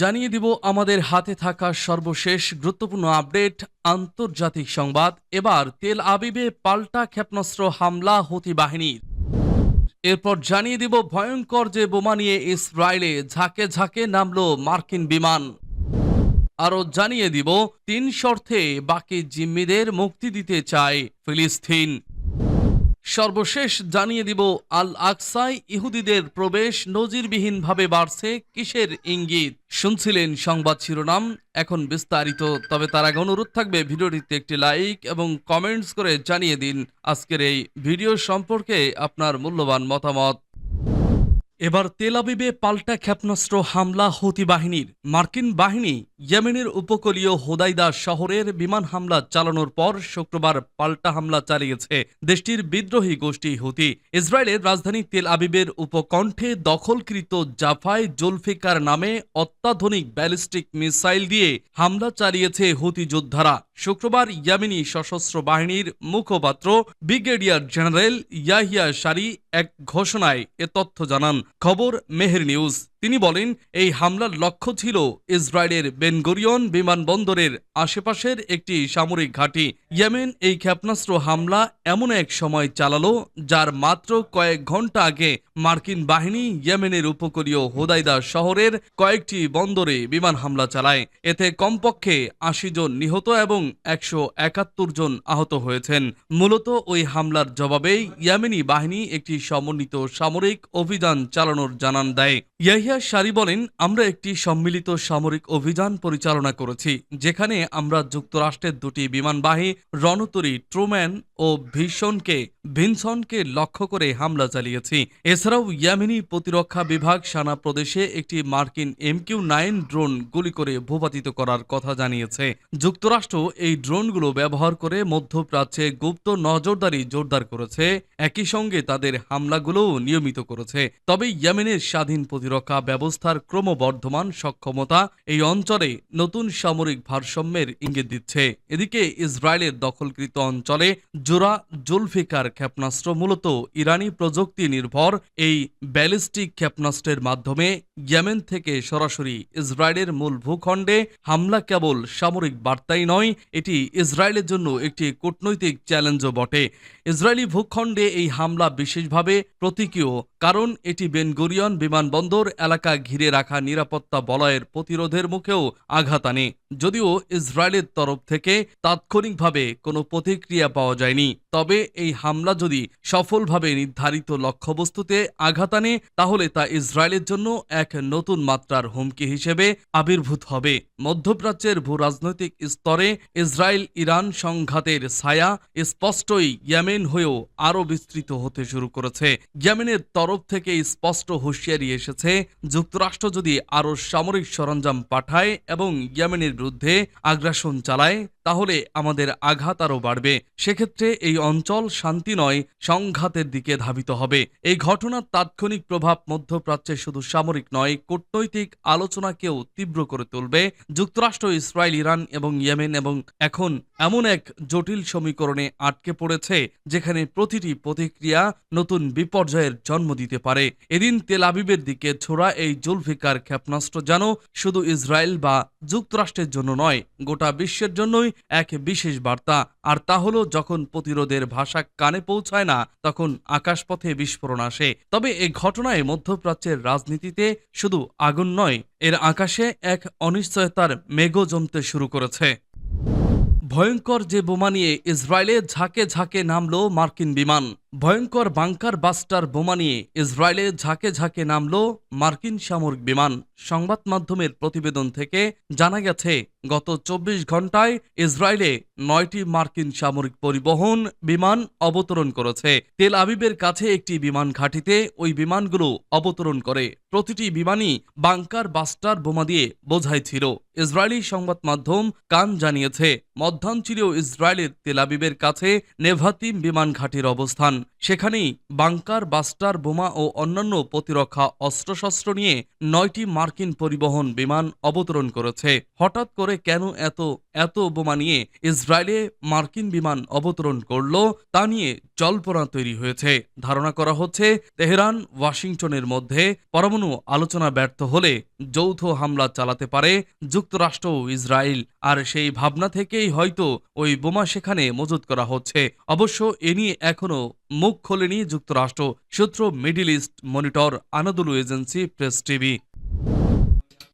জানিয়ে দিব আমাদের হাতে থাকা সর্বশেষ গুরুত্বপূর্ণ আপডেট, আন্তর্জাতিক সংবাদ। এবার তেল আবিবে পাল্টা ক্ষেপণাস্ত্র হামলা হুতি বাহিনীর। এরপর জানিয়ে দিব ভয়ঙ্কর যে বোমা নিয়ে ইসরায়েলে ঝাঁকে ঝাঁকে নামল মার্কিন বিমান। আরও জানিয়ে দিব, তিন শর্তে বাকি জিম্মিদের মুক্তি দিতে চায় ফিলিস্তিন। সর্বশেষ জানিয়ে দিব আল আকসায় ইহুদিদের প্রবেশ নজিরবিহীনভাবে বাড়ছে কিসের ইঙ্গিত? শুনছিলেন সংবাদ শিরোনাম, এখন বিস্তারিত। তবে তার আগে অনুরোধ থাকবে, ভিডিওটিতে একটি লাইক এবং কমেন্টস করে জানিয়ে দিন। আজকের এই ভিডিও সম্পর্কে আপনার মূল্যবান মতামত। এবার তেল আবিবে পাল্টা ক্ষেপণাস্ত্র হামলা হতি বাহিনীর। মার্কিন বাহিনী ইয়েমেনের উপকূলীয় হোদাইদা শহরের বিমান হামলা চালানোর পর শুক্রবার পাল্টা হামলা চালিয়েছে দেশটির বিদ্রোহী গোষ্ঠী হুতি। ইসরায়েলের রাজধানী তেল আবিবের উপকণ্ঠে দখলকৃত জাফাই জুলফিকার নামে অত্যাধুনিক ব্যালিস্টিক মিসাইল দিয়ে হামলা চালিয়েছে হুতি যোদ্ধারা। শুক্রবার ইয়ামিনী সশস্ত্র বাহিনীর মুখপাত্র ব্রিগেডিয়ার জেনারেল ইয়াহিয়া সারি এক ঘোষণায় এ তথ্য জানান। খবর মেহের নিউজ। তিনি বলেন, এই হামলার লক্ষ্য ছিল ইসরায়েলের বেনগরিয়ন বিমানবন্দরের আশেপাশের একটি সামরিক ঘাঁটি। ইয়েমেন এই ক্ষেপণাস্ত্র হামলা এমন এক সময় চালালো, যার মাত্র কয়েক ঘণ্টা আগে মার্কিন বাহিনী ইয়েমেনের উপকূলীয় হোদাইদা শহরের কয়েকটি বন্দরে বিমান হামলা চালায়। এতে কমপক্ষে আশি জন নিহত এবং একশো একাত্তর জন আহত হয়েছেন। মূলত ওই হামলার জবাবেই ইয়েমেনি বাহিনী একটি সমন্বিত সামরিক অভিযান চালানোর জানান দেয়। ইয়াহিয়া সারি বলেন, আমরা একটি সম্মিলিত সামরিক অভিযান পরিচালনা করেছি, যেখানে আমরা যুক্তরাষ্ট্রের দুটি বিমানবাহী রণতরী ট্রুম্যান ও ভীষণকে, ভিনসনকে লক্ষ্য করে হামলা চালিয়েছি। এছাড়াও ইয়ামিনী প্রতিরক্ষা বিভাগ সানা প্রদেশে একটি মার্কিন এমকিউ নাইন ড্রোন গুলি করে ভূপাতিত করার কথা জানিয়েছে। যুক্তরাষ্ট্র এই ড্রোনগুলো ব্যবহার করে মধ্যপ্রাচ্যে গুপ্ত নজরদারি জোরদার করেছে। একই সঙ্গে তাদের হামলাগুলোও নিয়মিত করেছে। তবে ইয়েমেনের স্বাধীন প্রতিরক্ষা ব্যবস্থার ক্রমবর্ধমান সক্ষমতা এই অঞ্চলে নতুন সামরিক ভারসাম্যের ইঙ্গিত দিচ্ছে। এদিকে ইসরায়েলের দখলকৃত অঞ্চলে জোড়া জুলফিকার ক্ষেপণাস্ত্র মূলত ইরানি প্রযুক্তি নির্ভর। এই ব্যালিস্টিক ক্ষেপণাস্ত্রের মাধ্যমে ইয়েমেন থেকে সরাসরি ইসরায়েলের মূল ভূখণ্ডে হামলা কেবল সামরিক বার্তাই নয়, এটি ইসরায়েলের জন্য একটি কূটনৈতিক চ্যালেঞ্জও বটে। ইসরায়েলি ভূখণ্ডে এই হামলা বিশেষভাবে প্রতীকীয়, কারণ এটি বেনগরিয়ন বিমানবন্দর এলাকা ঘিরে রাখা নিরাপত্তা বলয়ের প্রতিরোধের মুখেও আঘাত আনে। যদিও ইসরায়েলের তরফ থেকে তাৎক্ষণিকভাবে কোনো প্রতিক্রিয়া পাওয়া যায়নি। তবে এই হামলা যদি সফলভাবে নির্ধারিত লক্ষ্যবস্তুতে আঘাত আনে, তাহলে তা ইসরায়েলের জন্য এক নতুন মাত্রার হুমকি হিসেবে আবির্ভূত হবে। মধ্যপ্রাচ্যের ভূ রাজনৈতিক স্তরে ইসরায়েল ইরান সংঘাতের ছায়া স্পষ্টই ইয়েমেন হয়েও আরও বিস্তৃত হতে শুরু করেছে। ইয়েমেনের তরফ থেকে স্পষ্ট হুঁশিয়ারি এসেছে যুক্তরাষ্ট্র যদি আরও সামরিক সরঞ্জাম পাঠায় এবং ইয়েমেনের বিরুদ্ধে আগ্রাসন চালায়, তাহলে আমাদের আঘাত আরও বাড়বে। সেক্ষেত্রে এই অঞ্চল শান্তি নয়, সংঘাতের দিকে ধাবিত হবে। এই ঘটনার তাৎক্ষণিক প্রভাব মধ্যপ্রাচ্যে শুধু সামরিক নয়, কূটনৈতিক আলোচনাকেও তীব্র করে তুলবে। যুক্তরাষ্ট্র, ইসরায়েল, ইরান এবং ইয়েমেন এবং এখন এমন এক জটিল সমীকরণে আটকে পড়েছে, যেখানে প্রতিটি প্রতিক্রিয়া নতুন বিপর্যয়ের জন্ম দিতে পারে। এদিন তেল আবিবের দিকে ছোড়া এই জুলফিকার ক্ষেপণাস্ত্র যেন শুধু ইসরায়েল বা যুক্তরাষ্ট্রের জন্য নয়, গোটা বিশ্বের জন্যই এক বিশেষ বার্তা। আর তা হলো, যখন প্রতিরোধের ভাষা কানে পৌঁছায় না, তখন আকাশপথে বিস্ফোরণ আসে। তবে এই ঘটনায় মধ্যপ্রাচ্যের রাজনীতিতে শুধু আগুন নয়, এর আকাশে এক অনিশ্চয়তার মেঘ জমতে শুরু করেছে। ভয়ঙ্কর যে বোমা নিয়ে ইসরায়েলে ঝাঁকে ঝাঁকে নামল মার্কিন বিমান। ভয়ঙ্কর বাংকার বাস্টার বোমা নিয়ে ইসরায়েলে ঝাঁকে ঝাঁকে নামল মার্কিন সামরিক বিমান। সংবাদ মাধ্যমের প্রতিবেদন থেকে জানা গেছে, গত চব্বিশ ঘন্টায় ইসরায়েলে নয়টি মার্কিন সামরিক পরিবহন বিমান অবতরণ করেছে। তেল আবিবের কাছে একটি বিমান ঘাঁটিতে ওই বিমানগুলো অবতরণ করে। প্রতিটি বিমানই বাংকার বাস্টার বোমা দিয়ে বোঝাই ছিল। ইসরায়েলি সংবাদ মাধ্যম কান জানিয়েছে, মধ্যাঞ্চলীয় ইসরায়েলের তেল আবিবের কাছে নেভাতিম বিমান ঘাঁটির অবস্থান। সেখানেই বাংকার, বাস্টার, বোমা ও অন্যান্য প্রতিরক্ষা অস্ত্রশস্ত্র নিয়ে নয়টি মার্কিন পরিবহন বিমান অবতরণ করেছে। হঠাৎ করে কেন এত এত বোমা নিয়ে ইসরায়েলে মার্কিন বিমান অবতরণ করল তা নিয়ে জল্পনা তৈরি হয়েছে। ধারণা করা হচ্ছে, তেহরান, ওয়াশিংটনের মধ্যে পরমাণু আলোচনা ব্যর্থ হলে যৌথ হামলা চালাতে পারে যুক্তরাষ্ট্র ও ইসরায়েল। আর সেই ভাবনা থেকেই হয়তো ওই বোমা সেখানে মজুত করা হচ্ছে। অবশ্য এ নিয়ে এখনও মুখ খোলেনি যুক্তরাষ্ট্র, সূত্র Middle East Monitor, Anadolu Agency, Press TV.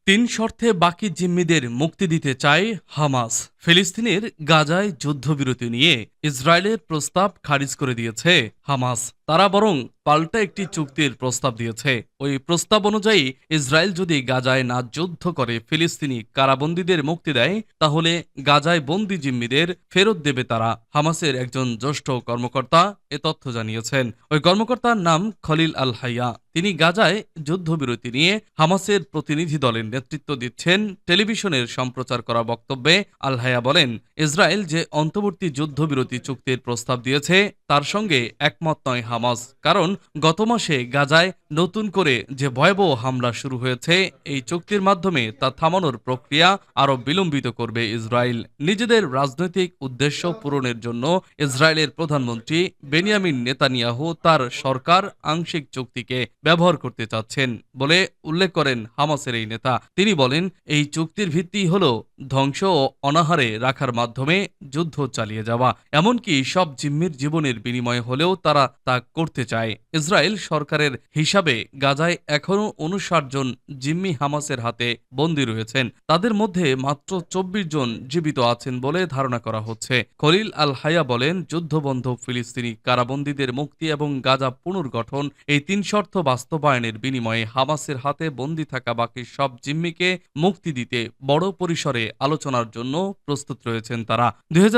তিন শর্তে বাকি জিম্মিদের মুক্তি দিতে চায় হামাস। ফিলিস্তিনের গাজায় যুদ্ধবিরতি নিয়ে ইসরায়েলের প্রস্তাব খারিজ করে দিয়েছে হামাস। তারা বরং পাল্টা একটি চুক্তির প্রস্তাব দিয়েছে। ওই প্রস্তাব অনুযায়ী ইসরায়েল যদি গাজায় না যুদ্ধ করে ফিলিস্তিনি কারাবন্দীদের মুক্তি দেয়, তাহলে গাজায় বন্দি জিম্মিদের ফেরত দেবে তারা, হামাসের একজন জ্যেষ্ঠ কর্মকর্তা এ তথ্য জানিয়েছেন। ওই কর্মকর্তার নাম খলিল আল হাইয়া তিনি গাজায় যুদ্ধবিরতি নিয়ে হামাসের প্রতিনিধি দলের নেতৃত্ব দিচ্ছেন টেলিভিশনের সম্প্রচার করা বক্তব্যে আল বলেন, ইসরায়েল যে অন্তর্বর্তী যুদ্ধবিরতি চুক্তির প্রস্তাব দিয়েছে, তার সঙ্গে একমত নয় হামাস। কারণ গত মাসে গাজায় নতুন করে যে ভয়াবহ হামলা শুরু হয়েছে, এই চুক্তির মাধ্যমে তা থামানোর প্রক্রিয়া আরও বিলম্বিত করবে ইসরায়েল। নিজেদের রাজনৈতিক উদ্দেশ্য পূরণের জন্য ইসরায়েলের প্রধানমন্ত্রী বেনিয়ামিন নেতানিয়াহু তার সরকার আংশিক চুক্তিকে ব্যবহার করতে চাচ্ছেন বলে উল্লেখ করেন হামাসের এই নেতা। তিনি বলেন, এই চুক্তির ভিত্তি হল ধ্বংস ও অনাহারে রাখার মাধ্যমে যুদ্ধ চালিয়ে যাওয়া। এমনকি সব জিম্মির জীবনের বিনিময়ে হলেও তারা তা করতে চায়। ইসরায়েল সরকারের হিসাবে গাজায় এখনও উনষাট জন জিম্মি হামাসের হাতে বন্দী রয়েছেন। তাদের মধ্যে মাত্র চব্বিশ জন জীবিত আছেন বলে ধারণা করা হচ্ছে। খলিল আল হায়া বলেন, যুদ্ধবন্ধ ফিলিস্তিনি কারাবন্দীদের মুক্তি এবং গাজা পুনর্গঠন এই তিন শর্ত বাস্তবায়নের বিনিময়ে হামাসের হাতে বন্দী থাকা বাকি সব জিম্মিকে মুক্তি দিতে বড় পরিসরে আলোচনার জন্য প্রস্তুত রয়েছেন তারা। দুই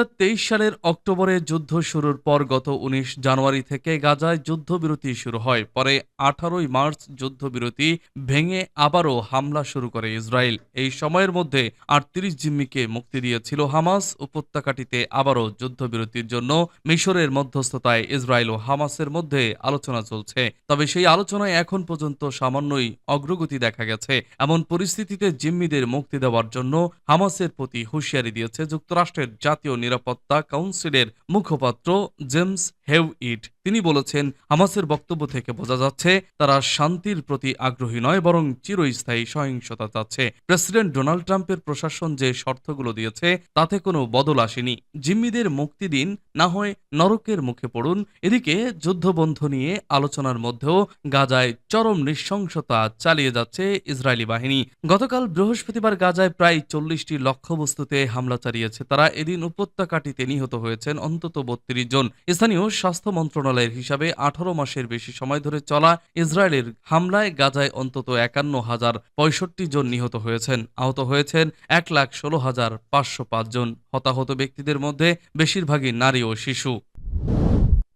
সালের অক্টোবরে যুদ্ধ শুরুর পর গত উনিশ জানুয়ারি থেকে গাজায় যুদ্ধবিরতি শুরু হয়। পরে আঠারোই মার্চ যুদ্ধবিরতি ভেঙে আবারও হামলা শুরু করে ইসরায়েল। এই সময়ের মধ্যে আটত্রিশ জিম্মিকে মুক্তি দিয়েছিল হামাস। উপত্যকাটিতে আবারও যুদ্ধবিরতির জন্য মিশরের মধ্যস্থতায় ইসরায়েল ও হামাসের মধ্যে আলোচনা চলছে। তবে সেই আলোচনায় এখন পর্যন্ত সামান্যই অগ্রগতি দেখা গেছে। এমন পরিস্থিতিতে জিম্মিদের মুক্তি দেওয়ার জন্য হামাসের প্রতি হুঁশিয়ারি দিয়েছে যুক্তরাষ্ট্রের জাতীয় নিরাপত্তা কাউন্সিলের মুখপাত্র জেমস হেউ ইট। তিনি বলেছেন, হামাসের বক্তব্য থেকে বোঝা যাচ্ছে, তারা শান্তির প্রতি আগ্রহী নয়, বরং চিরস্থায়ী সহিংসতা চাচ্ছে। প্রেসিডেন্ট ডোনাল্ড ট্রাম্পের প্রশাসন যে শর্তগুলো দিয়েছে, তাতে কোনো বদল আসেনি। জিম্মিদের মুক্তি দিন, না হয় নরকের মুখে পড়ুন। এদিকে যুদ্ধবন্ধ নিয়ে আলোচনার মধ্যেও গাজায় চরম নৃশংসতা চালিয়ে যাচ্ছে ইসরায়েলি বাহিনী। গতকাল বৃহস্পতিবার গাজায় প্রায় চল্লিশটি লক্ষ্যবস্তুতে হামলা চালিয়েছে তারা। এদিন উপত্যকাটিতে নিহত হয়েছেন অন্তত বত্রিশ জন। স্থানীয় স্বাস্থ্য মন্ত্রণালয়ের হিসাবে আঠারো মাসের বেশি সময় ধরে চলা ইসরায়েলের হামলায় গাজায় অন্তত একান্ন হাজার পঁয়ষট্টি জন নিহত হয়েছেন। আহত হয়েছেন এক লাখ ষোলো হাজার পাঁচশো পাঁচ জন। হতাহত ব্যক্তিদের মধ্যে বেশিরভাগই নারী ও শিশু।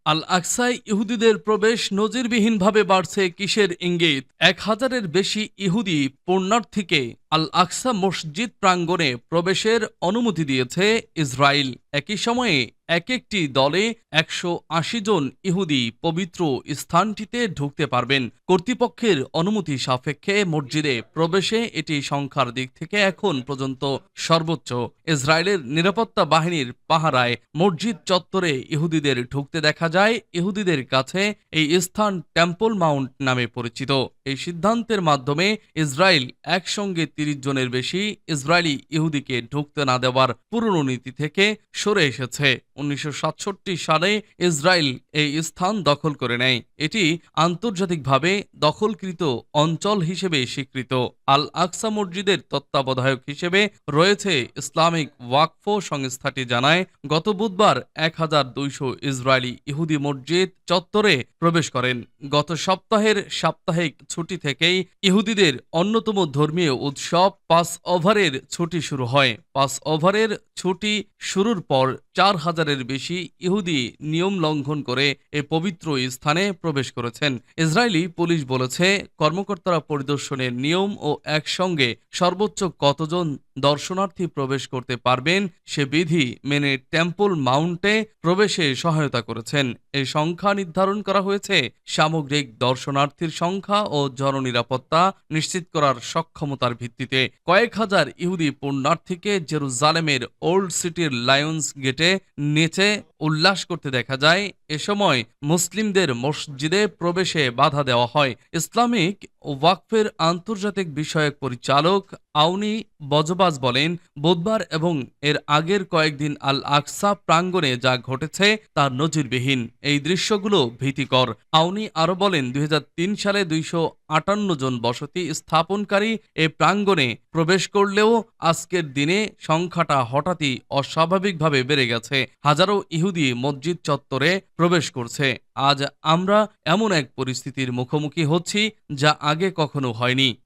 আল আকসায় ইহুদিদের প্রবেশ নজিরবিহীনভাবে বাড়ছে কিসের ইঙ্গিত? এক হাজারের বেশি ইহুদি পুণ্যার্থীকে আল আকসা মসজিদ প্রাঙ্গণে প্রবেশের অনুমতি দিয়েছে ইসরায়েল। একই সময়ে এক একটি দলে একশো আশি জন ইহুদি পবিত্র স্থানটিতে ঢুকতে পারবেন। কর্তৃপক্ষের অনুমতি সাপেক্ষে মসজিদে প্রবেশে এটি সংখ্যার দিক থেকে এখন পর্যন্ত সর্বোচ্চ। ইসরায়েলের নিরাপত্তা বাহিনীর পাহারায় মসজিদ চত্বরে ইহুদিদের ঢুকতে দেখা যায়। ইহুদিদের কাছে এই স্থান টেম্পল মাউন্ট নামে পরিচিত। এই সিদ্ধান্তের মাধ্যমে ইসরায়েল একসঙ্গে তিরিশ জনের বেশি ইসরায়েলি ইহুদিকে ঢুকতে না দেওয়ার পুরনো নীতি থেকে সরে এসেছে। উনিশশো সাতষট্টি সালে ইসরায়েল এই স্থান দখল করে নেয়। এটি আন্তর্জাতিকভাবে দখলকৃত অঞ্চল হিসেবে স্বীকৃত। আল আকসা মসজিদের তত্ত্বাবধায়ক হিসেবে রয়েছে ইসলামিক ওয়াকফ সংস্থাটি জানায়, গত বুধবার এক হাজার দুইশো ইসরায়েলি ইহুদি মসজিদ চত্বরে প্রবেশ করেন। গত সপ্তাহের সাপ্তাহিক ছুটি থেকেই ইহুদিদের অন্যতম ধর্মীয় উৎসব পাস ওভারের ছুটি শুরু হয়। পাস ওভারের ছুটি শুরুর পর চার হাজারের বেশি ইহুদি নিয়ম লঙ্ঘন করে এ পবিত্র স্থানে প্রবেশ করেছেন। ইসরায়েলি পুলিশ বলেছে, কর্মকর্তারা পরিদর্শনের নিয়ম ও একসঙ্গে সর্বোচ্চ কতজন দর্শনার্থী প্রবেশ করতে পারবেন। সে বিধি মেনে টেম্পল মাউন্টে প্রবেশে সহায়তা করেছেন। এই সংখ্যা নির্ধারণ করা হয়েছে। সামগ্রিক দর্শনার্থীর সংখ্যা ও জননিরাপত্তা নিশ্চিত করার সক্ষমতার ভিত্তিতে। কয়েক হাজার ইহুদি পুণ্যার্থীকে জেরুজালেমের ওল্ড সিটির লায়ন্স গেটে নেচে উল্লাস করতে দেখা যায়, এ সময় মুসলিমদের মসজিদে প্রবেশে বাধা দেওয়া হয়। ইসলামিক ওয়াকফের আন্তর্জাতিক বিষয়ক পরিচালক আউনি বজবাজ বলেন, বুধবার এবং এর আগের কয়েকদিন আল আকসা প্রাঙ্গণে যা ঘটেছে তা নজিরবিহীন। এই দৃশ্যগুলো ভীতিকর। আউনি আরও বলেন, দুই হাজার তিন সালে দুইশো আটান্ন জন বসতি স্থাপনকারী এ প্রাঙ্গণে প্রবেশ করলেও আজকের দিনে সংখ্যাটা হঠাৎই অস্বাভাবিকভাবে বেড়ে গেছে। হাজারো ইহুদি মসজিদ চত্বরে প্রবেশ করছে। আজ আমরা এমন এক পরিস্থিতির মুখোমুখি হচ্ছি যা আগে কখনো হয়নি।